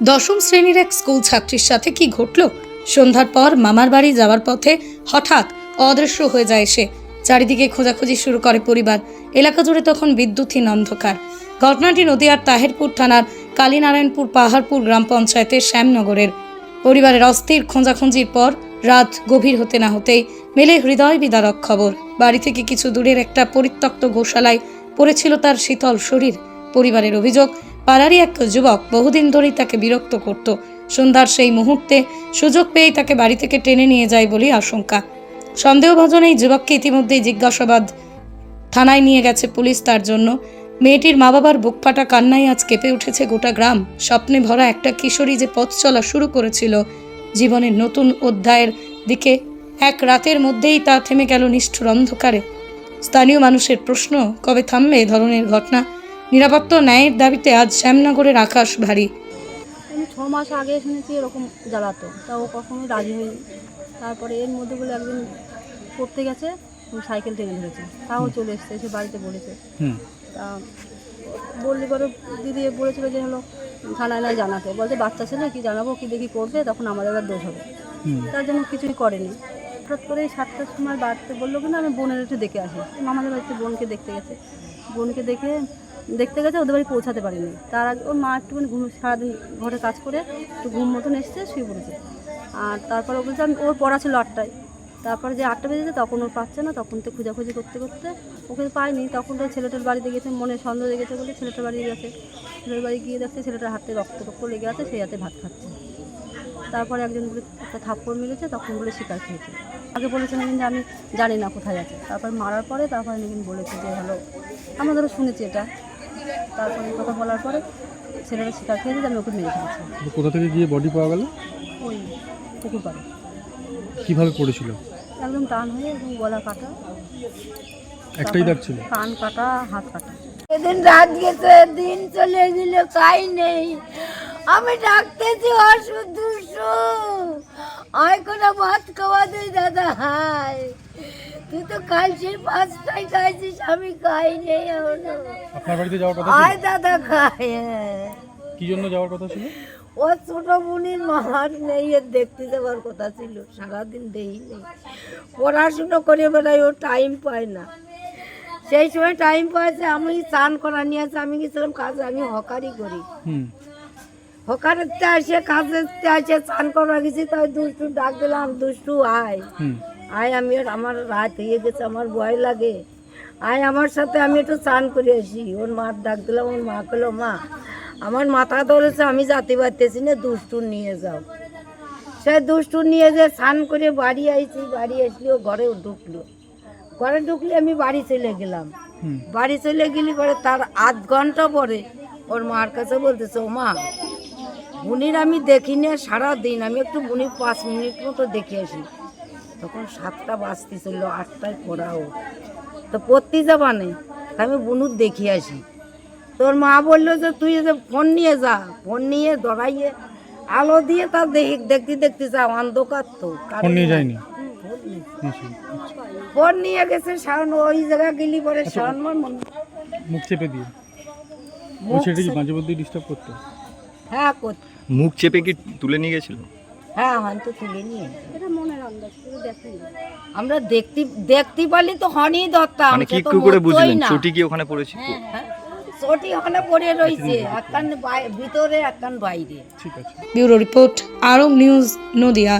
দশম শ্রেণির এক স্কুল ছাত্রীর সাথে কি ঘটল? সন্ধ্যার পর মামার বাড়ি যাওয়ার পথে হঠাৎ অদৃশ্য হয়ে যায় সে। চারিদিকে খোঁজাখুঁজি শুরু করে পরিবার। এলাকা জুড়ে তখন বিদ্যুৎহীন অন্ধকার। ঘটনাটি নদিয়ার তাহেরপুর থানার কালীনারায়ণপুর পাহাড়পুর গ্রাম পঞ্চায়েতের শ্যামনগরের। পরিবারের অস্থির খোঁজাখুঁজির পর রাত গভীর হতে না হতেই মেলে হৃদয় বিদারক খবর। বাড়ি থেকে কিছু দূরের একটা পরিত্যক্ত গোশালায় পড়েছিল তার শীতল শরীর। পরিবারের অভিযোগ পাড়ারই এক যুবক বহুদিন ধরেই তাকে বিরক্ত করত। সন্ধ্যার সেই মুহূর্তে সুযোগ পেয়েই তাকে বাড়ি থেকে টেনে নিয়ে যায় বলেই আশঙ্কা। সন্দেহভাজন এই যুবককে ইতিমধ্যেই জিজ্ঞাসাবাদ থানায় নিয়ে গেছে পুলিশ তার জন্য। মেয়েটির মা বাবার বুক ফাটা কান্নায় আজ কেঁপে উঠেছে গোটা গ্রাম। স্বপ্নে ভরা একটা কিশোরী যে পথ চলা শুরু করেছিল জীবনের নতুন অধ্যায়ের দিকে, এক রাতের মধ্যেই তা থেমে গেল নিষ্ঠুর অন্ধকারে। স্থানীয় মানুষের প্রশ্ন, কবে থামবে এ ধরনের ঘটনা? নিরাপত্তা ন্যায়ের দাবিতে আজ শ্যামনগরের আকাশ ভারী আমি ছ মাস আগে শুনেছি এরকম জ্বালাতো তা ও কখনো রাজি হয়নি। তারপরে এর মধ্যে বলে একদিন পড়তে গেছে সাইকেল টেনে ধরেছে। তাও চলে এসছে এসে বাড়িতে বলেছে তা বললি পরে দিদি বলেছিল যে হলো থানায় নয় জানাতে। বলছে বাচ্চা ছেলে কি জানাব কি দেখি করবে? তখন আমাদের আবার দোষ হবে। তার জন্য কিছুই করেনি। হঠাৎ করে এই সাতটার সময় বাড়তে বলল কিনা আমি বোনের একটু দেখে আসি। মামাদের বাড়িতে বোনকে দেখতে গেছে। বোনকে দেখে দেখতে গেছে, ওদের বাড়ি পৌঁছাতে পারিনি। তার আগে ওর মা একটুখানি ঘুম সারাদিন ঘরে কাজ করে একটু ঘুম মতন এসছে, শুয়ে পড়েছে। আর তারপরে বলছে, আমি ওর পড়া ছিল আটটায়। তারপরে যে আটটা বেজেছে, তখন ওর পাচ্ছে না, তখন তো খোঁজাখুঁজি করতে করতে ওকে পায়নি। তখন তো ছেলেটার বাড়িতে গেছে, মনে সন্দেহ লেগেছে বলে ছেলেটার বাড়ি গেছে। ছেলের বাড়ি গিয়ে দেখছে ছেলেটার হাতে রক্ত রক্ত লেগে আছে, সেই হাতে ভাত খাচ্ছে। তারপরে একজন বলে, একটা থাপ্পড় মেরেছে তখন বলে শিকার খেয়েছে। আগে বলেছেন যে আমি জানি না কোথায় আছে। তারপর মারার পরে তারপরে নাকি বলেছে যে হলো আমরা ধরো শুনেছি এটা। তারপরে এই কথা বলার পরে ছেলেটা শিকার খেয়ে আমি ওকে মেরে ফেলেছি। কোথা থেকে গিয়ে বডি পাওয়া গেল? ওই পুকুর পাড়ে। কীভাবে পড়েছিল? একদম টান হয়ে এবং গলা কাটা। একটাই দাগ ছিল? কান কাটা হাত কাটা। এদিন রাত গেছে দিন চলে গেল কাই নেই। আমি ডাকতেছি ওষুধ দুশো আয় কোনো ভাত খাওয়া দেই দাদা হাই। তুই তো কাল সেই পাঁচটায় খাইছিস আমি খাই নেই আপনার বাড়িতে যাওয়ার কথা আয় দাদা খাই হ্যাঁ। কি জন্য যাওয়ার কথা ছিল? ও ছোট বোনের মার নেই এর দেখতে যাওয়ার কথা ছিল সারাদিন দেই নেই। পড়াশুনো করে বেড়াই ও টাইম পায় না। সেই সময় টাইম পাইছে আমি চান করা নিয়ে আসে আমি গেছিলাম কাজে আমি হকারি করি। হুম। হকারেতে আসে কাজে আসে স্নান করা গেছি তাই দুষ্টু ডাক দিলাম দুষ্টু আয়। আয় আমি আমার রাত হয়ে গেছে আমার ভয় লাগে। আয় আমার সাথে আমি একটু স্নান করে আসি। ওর মার ডাক দিলাম ওর মা কলো মা আমার মাথা ধরেছে আমি যাতে পারতেছি না দুষ্টু নিয়ে যাও। সে দুষ্টু নিয়ে যে স্নান করে বাড়ি আইছি বাড়ি আসলি ও ঘরে ঢুকলো। ঘরে ঢুকলে আমি বাড়ি চলে গেলাম। বাড়ি চলে গেলি পরে তার আধ ঘণ্টা পরে ওর মার কাছে বলতেছে ও মা বুনির আমি দেখি না সারাদিন আমি একটু বুনির পাঁচ মিনিট মতো দেখে আসি। তখন সাতটা বাজতেছিল আটটায় পড়াও। তো পড়তে যাবা নেই আমি বুনুর দেখে আসি। তোর মা বলল যে তুই যে ফোন নিয়ে যা ফোন নিয়ে দড়াইয়ে আলো দিয়ে তা দেখ দেখতে দেখতে যা অন্ধকার তো ফোন নিয়ে যায়নি? ফোন নিয়ে। নিশ্চয়ই। ফোন নিয়ে গেছে শাওন ওই জায়গা গেলি পরে শাওন মার মনে মুখ চেপে দিয়ে? মুখ সেটা কি মাঝে মধ্যে ডিস্টার্ব করতো? হ্যাঁ কর- মুখ চেপে কি তুলে নিয়ে গেছিল? হ্যাঁ হয়তো তুলে নিয়ে এটা মনের আন্দাজ পুরো দেখেনি। আমরা দেখতে দেখতে পারলি তো হনি ধরতাম মানে কি করে বুঝলেন ছুটি কি ওখানে পড়েছে? হ্যাঁ, চটি ওখানে পড়ে রয়েছে একখান ভিতরে একখান বাইরে। ঠিক আছে। Bureau report Arab news Nadia.